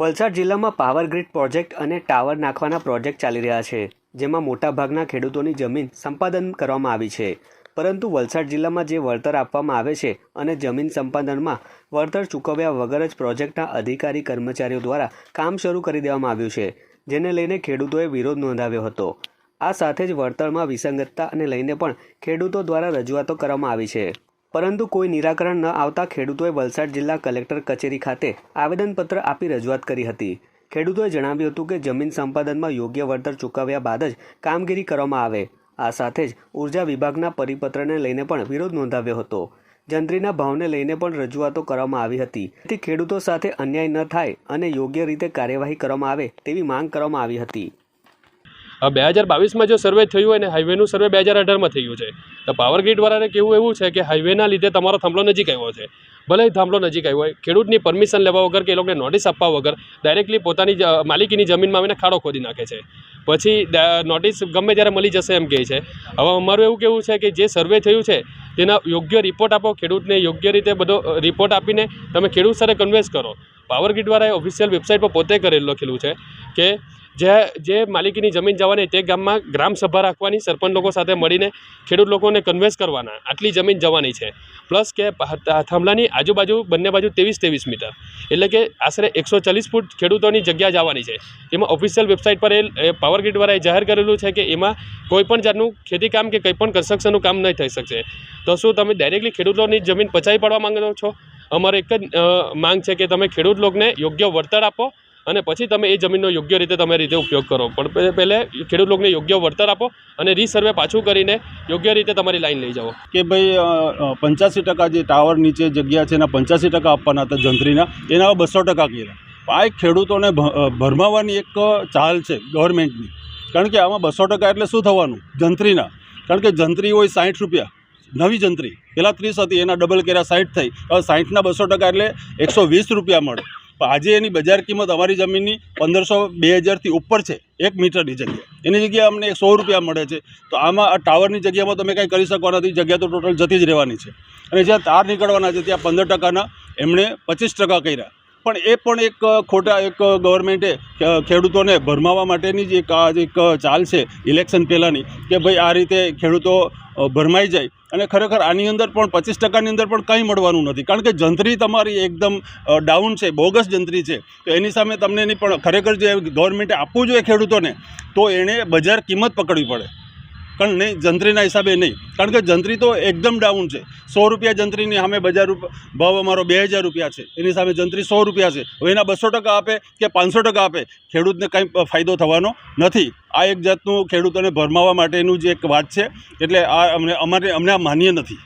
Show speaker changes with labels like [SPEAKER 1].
[SPEAKER 1] વલસાડ જિલ્લામાં power grid project અને tower નાખવાના પ્રોજેક્ટ ચાલી રહ્યા છે, જેમાં મોટાભાગના ખેડૂતોની જમીન સંપાદન કરવામાં આવી છે. પરંતુ વલસાડ જિલ્લામાં જે વળતર આપવામાં આવે છે અને જમીન સંપાદનમાં વળતર ચૂકવ્યા વગર જ પ્રોજેક્ટના અધિકારી કર્મચારીઓ દ્વારા કામ શરૂ કરી દેવામાં આવ્યું છે, જેને લઈને ખેડૂતોએ વિરોધ નોંધાવ્યો હતો. આ સાથે જ વળતરમાં વિસંગતતાને લઈને પણ ખેડૂતો દ્વારા રજૂઆતો કરવામાં આવી છે. પરંતુ કોઈ નિરાકરણ ન આવતા ખેડૂતોએ વલસાડ જિલ્લા કલેક્ટર કચેરી ખાતે આવેદનપત્ર આપી રજૂઆત કરી હતી. ખેડૂતોએ જણાવ્યું હતું કે જમીન સંપાદનમાં યોગ્ય વળતર ચૂકવ્યા બાદ જ કામગીરી કરવામાં આવે. આ સાથે જ ઊર્જા વિભાગના પરિપત્રને લઈને પણ વિરોધ નોંધાવ્યો હતો. જંત્રીના ભાવને લઈને પણ રજૂઆતો કરવામાં આવી હતી. તેથી ખેડૂતો સાથે અન્યાય ન થાય અને યોગ્ય રીતે કાર્યવાહી કરવામાં આવે તેવી માંગ કરવામાં આવી હતી.
[SPEAKER 2] બે હજાર બાવીસમાં જો સર્વે થયું હોય ને હાઈવેનું સર્વે બે હજાર અઢારમાં થયું છે, તો પાવર ગ્રીડવાળાને કેવું એવું છે કે હાઈવેના લીધે તમારો થાંભલો નજીક આવ્યો છે. ભલે થાંભલો નજીક આવ્યો હોય, ખેડૂતની પરમિશન લેવા વગર કે એ લોકોને નોટિસ આપવા વગર ડાયરેક્ટલી પોતાની માલિકીની જમીનમાં આવીને ખાડો ખોદી નાખે છે. પછી નોટિસ ગમે ત્યારે મળી જશે એમ કહે છે. હવે અમારું એવું કેવું છે કે જે સર્વે થયું છે, તેના યોગ્ય રિપોર્ટ આપો, ખેડૂતને યોગ્ય રીતે બધો રિપોર્ટ આપીને તમે ખેડૂત સાથે કન્વેન્સ કરો. પાવર ગ્રીડવાળાએ ઓફિશિયલ વેબસાઇટ પર પોતે કરેલું લખેલું છે કે જે જે માલિકીની જમીન જવાની તે ગામમાં ગ્રામ સભા રાખવાની, સરપંચ લોકો સાથે મળીને ખેડૂત લોકોને કન્વેન્સ કરવાના. આટલી જમીન જવાની છે. પ્લસ કે થાંભલાની આજુબાજુ બંને બાજુ ત્રેવીસ ત્રેવીસ મીટર. એટલે કે આશરે એકસો ચાલીસ ફૂટ ખેડૂતોની જગ્યા જવાની છે. એમાં ઓફિશિયલ વેબસાઇટ પર એ પાવર ગ્રીડવાળાએ જાહેર કરેલું છે કે એમાં કોઈપણ જાતનું ખેતી કામ કે કંઈ પણ કન્સ્ટ્રક્શનનું કામ નહીં થઈ શકશે. તો શું તમે ડાયરેક્ટલી ખેડૂતોની જમીન પચાવી પાડવા માંગો છો? અમારે એક જ માંગ છે કે તમે ખેડૂત લોકોને યોગ્ય વળતર આપો અને પછી તમે એ જમીનનો યોગ્ય રીતે તમે રીતે ઉપયોગ કરો. પણ પહેલે ખેડૂત લોકોને યોગ્ય વળતર આપો અને રીસર્વે પાછું કરીને યોગ્ય રીતે તમારી લાઈન લઈ જાઓ.
[SPEAKER 3] કે ભાઈ પંચ્યાસી ટકા જે ટાવર નીચે જગ્યા છે એના પંચ્યાસી ટકા આપવાના હતા જંત્રીના, એના બસો ટકા કર્યા. આ એક ખેડૂતોને ભ- ભરમાવવાની એક ચાલ છે ગવર્મેન્ટની. કારણ કે આમાં બસો ટકા એટલે શું થવાનું? જંત્રીના. કારણ કે જંત્રી હોય સાઠ રૂપિયા. નવી જંત્રી. પહેલાં ત્રીસ હતી, એના ડબલ કર્યા સાઠ થઈ. હવે સાઠના બસો ટકા એટલે એકસો વીસ રૂપિયા મળે. આજે એની બજાર કિંમત અમારી જમીનની પંદરસો બે હજારથી ઉપર છે, એક મીટરની જગ્યા. એની જગ્યાએ અમને સો રૂપિયા મળે છે. તો આમાં આ ટાવરની જગ્યામાં તમે કંઈ કરી શકવા નથી, જગ્યા તો ટોટલ જતી જ રહેવાની છે. અને જ્યાં તાર નીકળવાના છે, ત્યાં પંદર ટકાના એમણે પચીસ ટકા કર્યા. પણ એ પણ એક ખોટા એક ગવર્મેન્ટે ખેડૂતોને ભરમાવવા માટેની જ એક, આ એક ચાલ છે ઇલેક્શન પહેલાંની, કે ભાઈ આ રીતે ખેડૂતો ભરમાઈ જાય. અને ખરેખર આની અંદર પણ પચીસ ટકાની અંદર પણ કંઈ મળવાનું નથી. કારણ કે જંત્રી તમારી એકદમ ડાઉન છે, બોગસ જંત્રી છે. તો એની સામે તમને નહીં પણ ખરેખર જે ગવર્મેન્ટે આપવું જોઈએ ખેડૂતોને, તો એણે બજાર કિંમત પકડવી પડે. કારણ નહીં જંત્રીના હિસાબે નહીં. કારણ કે જંત્રી તો એકદમ ડાઉન છે. સો રૂપિયા જંત્રીની સામે બજાર ભાવ અમારો બે હજાર રૂપિયા છે. એની સામે જંત્રી સો રૂપિયા છે. હવે એના બસો ટકા આપે કે પાંચસો ટકા આપે? ખેડૂતને કંઈ ફાયદો થવાનો નથી. આ એક જાતનું ખેડૂતોને ભરમાવવા માટેનું જે એક વાત છે. એટલે આ અમને, અમારે, અમને આ માન્ય નથી.